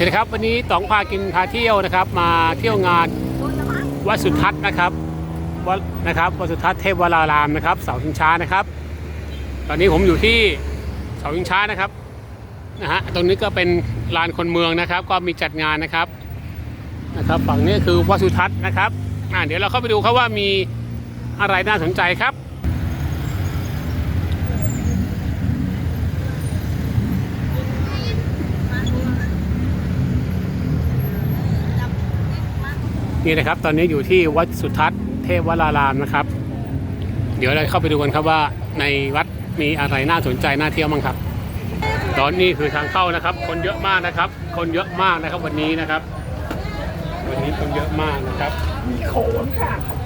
สวัสดีครับวันนี้ต๋องพากินพาเที่ยวนะครับ มาเที่ยวงานวัดสุทัศน์นะครับวัดนะครับวัดสุทัศน์เทพวรารามนะครับ เสาชิงช้านะครับ ตอนนี้ผมอยู่ที่เสาชิงช้านะครับนะฮะตรงนี้ก็เป็นลานคนเมืองนะครับ ก็มีจัดงานนะครับนะครับ ฝั่งนี้คือวัดสุทัศน์นะครับอ่าเดี๋ยวเราเข้าไปดูครับว่ามีอะไรน่าสนใจครับ นี่นะครับ ตอนนี้อยู่ที่วัดสุทัศน์เทพวรารามนะครับ เดี๋ยวเราเข้าไปดูกันครับว่าในวัดมีอะไรน่าสนใจน่าเที่ยวบ้างครับ ตอนนี้คือทางเข้านะครับ คนเยอะมากนะครับ คนเยอะมากนะครับวันนี้นะครับ วันนี้คนเยอะมากนะครับ มีโขนค่ะ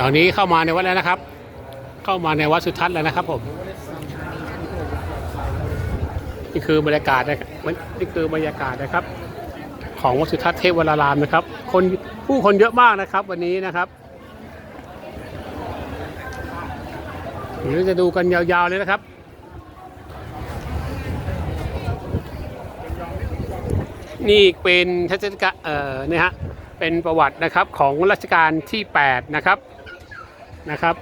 ตอนนี้เข้ามาในวัดแล้วนะครับ เข้ามาในวัดสุทัศน์แล้วนะครับผมนี่คือบรรยากาศนะครับนี่คือบรรยากาศนะครับ ของวัดสุทัศน์เทพวรารามนะครับ คนผู้คนเยอะมากนะครับ วันนี้นะครับเดี๋ยวจะดูกันยาวๆเลยนะครับนี่เป็นทัศนกะเอ่อนี่ยฮะเป็นประวัตินะครับของรัชกาลที่ 8 นะครับ นะครับ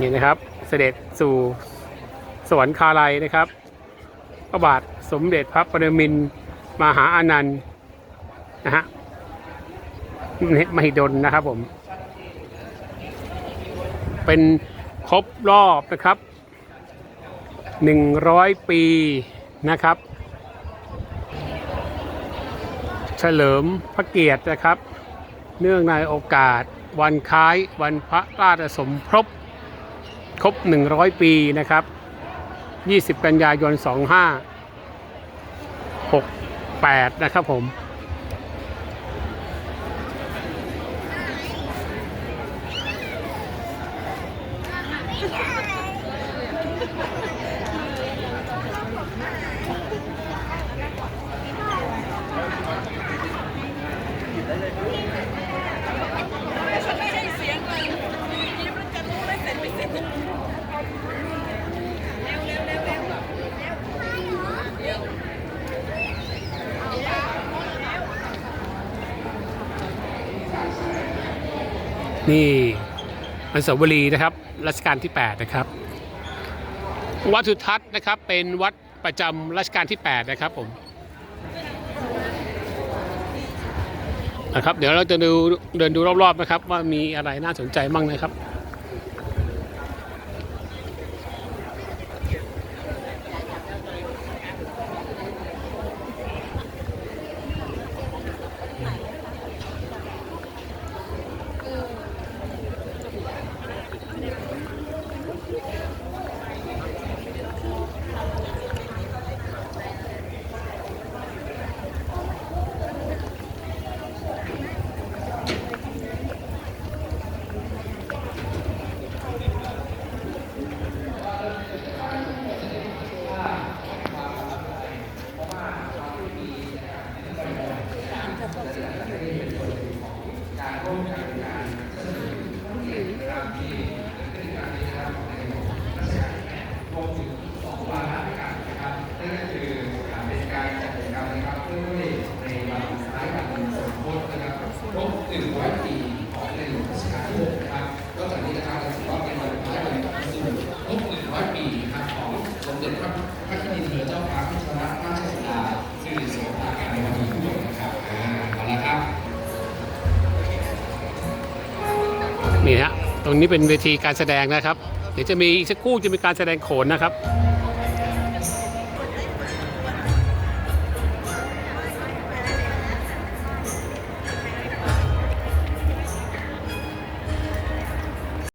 นี่นะครับเสด็จสู่สวรรคาลัยนะครับ พระบาทสมเด็จพระปรมินทรมหาอานันต์นะฮะมหิดลนะครับผม เป็นครบรอบนะครับ 100 ปีนะครับ เฉลิมพระเกียรตินะครับ เนื่องในโอกาสวันคล้ายวันพระราชสมภพครบ 100 ปีนะครับ 20 กันยายน 2568 นะครับผม นี่อนุสาวรีนะครับรัชกาลที่ 8 นะครับ วัดสุทัศน์นะครับเป็นวัดประจำรัชกาลที่ 8 นะครับผมนะครับ เดี๋ยวเราจะดูเดินดูรอบๆนะครับ ว่ามีอะไรน่าสนใจบ้างนะครับ นี่ฮะตรงนี้เป็นเวทีการแสดงนะครับ เดี๋ยวจะมีอีกสักครู่จะมีการแสดงโขนนะครับ